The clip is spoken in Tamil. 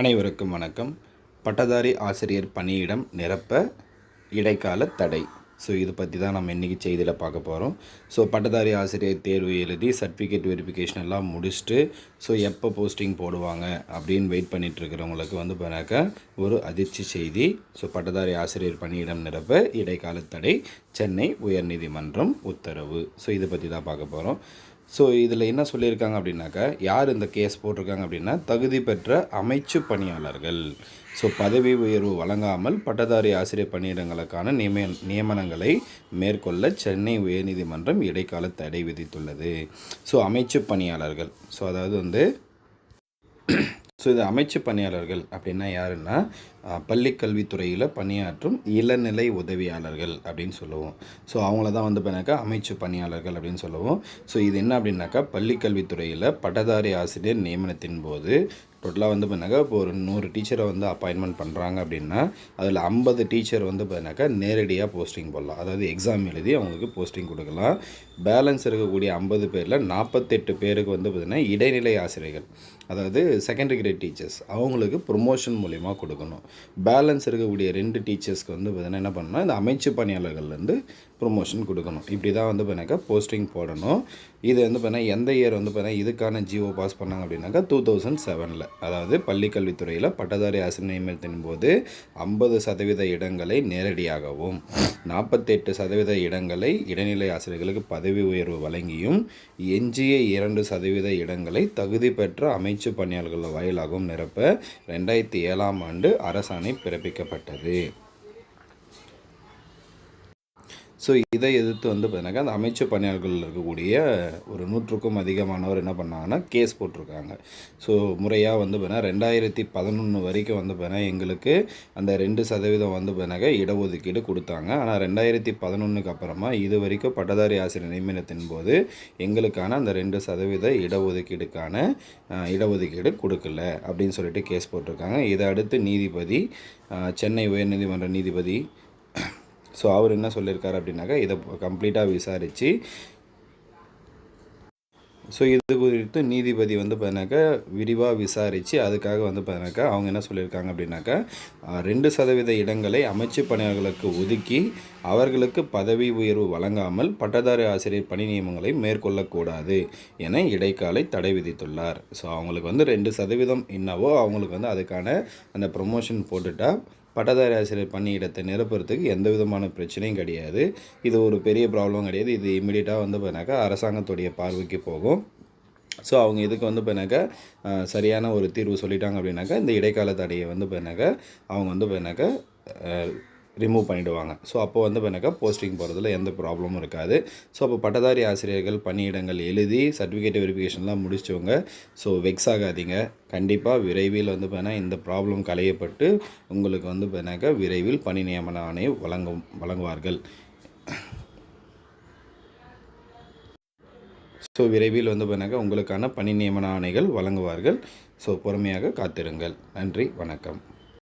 அனைவருக்கும் வணக்கம். பட்டதாரி ஆசிரியர் பணியிடம் நிரப்ப இடைக்கால தடை. ஸோ இது பற்றி தான் நம்ம இன்றைக்கி செய்தியில் பார்க்க போகிறோம் ஸோ பட்டதாரி ஆசிரியர் தேர்வு எழுதி சர்டிஃபிகேட் வெரிஃபிகேஷன் எல்லாம் முடிச்சுட்டு ஸோ எப்போ போஸ்டிங் போடுவாங்க அப்படின்னு வெயிட் பண்ணிகிட்ருக்கிறவங்களுக்கு வந்து பார்த்தாக்கா ஒரு அதிர்ச்சி செய்தி. ஸோ பட்டதாரி ஆசிரியர் பணியிடம் நிரப்ப இடைக்கால தடை சென்னை உயர்நீதிமன்றம் உத்தரவு. ஸோ இதை பற்றி தான் பார்க்க போகிறோம் ஸோ இதில் என்ன சொல்லியிருக்காங்க அப்படின்னாக்கா யார் இந்த கேஸ் போட்டிருக்காங்க அப்படின்னா தகுதி பெற்ற அமைச்சு பணியாளர்கள். ஸோ பதவி உயர்வு வழங்காமல் பட்டதாரி ஆசிரியர் பணியிடங்களுக்கான நியம நியமனங்களை மேற்கொள்ள சென்னை உயர்நீதிமன்றம் இடைக்கால தடை விதித்துள்ளது. ஸோ அமைச்சு பணியாளர்கள். ஸோ அதாவது வந்து ஸோ இது அமைச்சு பணியாளர்கள் அப்படின்னா யாருன்னா பள்ளிக்கல்வித்துறையில் கல்வித்துறையில் பணியாற்றும் இளநிலை உதவியாளர்கள் அப்படின்னு சொல்லுவோம். ஸோ அவங்கள தான் வந்து பண்ணாக்கா அமைச்சு பணியாளர்கள் அப்படின்னு சொல்லுவோம். ஸோ இது என்ன அப்படின்னாக்கா பள்ளிக்கல்வித்துறையில் பட்டதாரி ஆசிரியர் நியமனத்தின் போது டோட்டலாக வந்து பண்ணாக்கா இப்போ ஒரு நூறு டீச்சரை வந்து அப்பாயின்மெண்ட் பண்ணுறாங்க அப்படின்னா அதில் ஐம்பது டீச்சர் வந்து பார்த்தினாக்கா நேரடியாக போஸ்டிங் போடலாம். அதாவது எக்ஸாம் எழுதி அவங்களுக்கு போஸ்டிங் கொடுக்கலாம். பேலன்ஸ் இருக்கக்கூடிய ஐம்பது பேரில் நாற்பத்தெட்டு பேருக்கு வந்து பார்த்திங்கன்னா இடைநிலை ஆசிரியர்கள் அதாவது செகண்டரி கிரேட் டீச்சர்ஸ் அவங்களுக்கு ப்ரொமோஷன் மூலிமா கொடுக்கணும். பேலன்ஸ் இருக்கக்கூடிய ரெண்டு டீச்சர்ஸ்க்கு வந்து பார்த்திங்கன்னா என்ன பண்ணணும் இந்த அமைச்சு பணியாளர்கள்லேருந்து ப்ரொமோஷன் கொடுக்கணும். இப்படி தான் வந்து பார்த்தினாக்கா போஸ்டிங் போடணும். இது வந்து பார்த்தீங்கன்னா எந்த இயர் வந்து பார்த்தீங்கன்னா இதுக்கான ஜிஓ பாஸ் பண்ணாங்க அப்படின்னாக்கா டூ தௌசண்ட் செவனில் அதாவது பள்ளிக்கல்வித்துறையில் பட்டதாரி ஆசிரியர் நியமனத்தின் போது ஐம்பது சதவீத இடங்களை நேரடியாகவும் நாற்பத்தெட்டு சதவீத இடங்களை இடைநிலை ஆசிரியர்களுக்கு பதவி உயர்வு வழங்கியும் எஞ்சிய இரண்டு சதவீத இடங்களை தகுதி பெற்ற அமைச்சு பணியாளர்கள் வாயிலாகவும் நிரப்ப ரெண்டாயிரத்தி ஏழாம் ஆண்டு அரசாணை பிறப்பிக்கப்பட்டது. ஸோ இதை எதிர்த்து வந்து பார்த்தீங்கன்னாக்கா அந்த அமைச்சர் பணியாளர்கள் இருக்கக்கூடிய ஒரு நூற்றுக்கும் அதிகமானவர் என்ன பண்ணாங்கன்னா கேஸ் போட்டிருக்காங்க. ஸோ முறையாக வந்து பார்த்தீங்கன்னா ரெண்டாயிரத்தி பதினொன்று வரைக்கும் வந்து பார்த்தீங்கன்னா எங்களுக்கு அந்த ரெண்டு சதவீதம் வந்து பார்த்தீங்கன்னாக்கா இடஒதுக்கீடு கொடுத்தாங்க. ஆனால் ரெண்டாயிரத்தி பதினொன்றுக்கு அப்புறமா இது வரைக்கும் பட்டதாரி ஆசிரியர் நியமனத்தின் போது எங்களுக்கான அந்த ரெண்டு சதவீத இடஒதுக்கீடுக்கான இடஒதுக்கீடு கொடுக்கல அப்படின்னு சொல்லிட்டு கேஸ் போட்டிருக்காங்க. இதை அடுத்து நீதிபதி சென்னை உயர்நீதிமன்ற நீதிபதி ஸோ அவர் என்ன சொல்லியிருக்காரு அப்படின்னாக்கா இதை கம்ப்ளீட்டாக விசாரித்து ஸோ இது குறித்து நீதிபதி வந்து பார்த்தீங்கன்னாக்கா விரிவாக விசாரித்து அதுக்காக வந்து பார்த்தீங்கன்னாக்கா அவங்க என்ன சொல்லியிருக்காங்க அப்படின்னாக்கா ரெண்டு சதவீத இடங்களை அமைச்சு பணியாளர்களுக்கு ஒதுக்கி அவர்களுக்கு பதவி உயர்வு வழங்காமல் பட்டதாரி ஆசிரியர் பணி நியமனங்களை மேற்கொள்ளக்கூடாது என இடைக்காலை தடை விதித்துள்ளார். ஸோ அவங்களுக்கு வந்து ரெண்டு சதவீதம் என்னவோ அவங்களுக்கு வந்து அதுக்கான அந்த ப்ரொமோஷன் போட்டுட்டால் பட்டதாரி ஆசிரியர் பணியிடத்தை நிரப்புறதுக்கு எந்த விதமான பிரச்சனையும் கிடையாது. இது ஒரு பெரிய ப்ராப்ளம் கிடையாது. இது இமிடியட்டாக வந்து பார்த்தீங்கன்னாக்கா அரசாங்கத்துடைய பார்வைக்கு போகும். ஸோ அவங்க இதுக்கு வந்து போயினாக்கா சரியான ஒரு தீர்வு சொல்லிட்டாங்க அப்படின்னாக்கா இந்த இடைக்கால தடையை வந்து போயினாக்கா அவங்க வந்து போயினாக்கா ரிமூவ் பண்ணிவிடுவாங்க ஸோ அப்போ வந்து எனக்கு போஸ்டிங் போகிறதுல எந்த ப்ராப்ளமும் இருக்காது. ஸோ அப்போ பட்டதாரி ஆசிரியர்கள் பணியிடங்கள் எழுதி சர்டிஃபிகேட் வெரிஃபிகேஷன்லாம் முடிச்சவங்க ஸோ வெக்ஸ் ஆகாதீங்க. கண்டிப்பாக விரைவில் வந்து பார்த்தீங்கன்னா இந்த ப்ராப்ளம் களையப்பட்டு உங்களுக்கு வந்து பார்த்தீங்கன்னாக்கா விரைவில் பணி நியமன ஆணை வழங்கும் வழங்குவார்கள். ஸோ விரைவில் வந்து பார்த்தீங்கன்னாக்கா உங்களுக்கான பணி நியமன ஆணைகள் வழங்குவார்கள். ஸோ பொறுமையாக காத்திருங்கள். நன்றி வணக்கம்.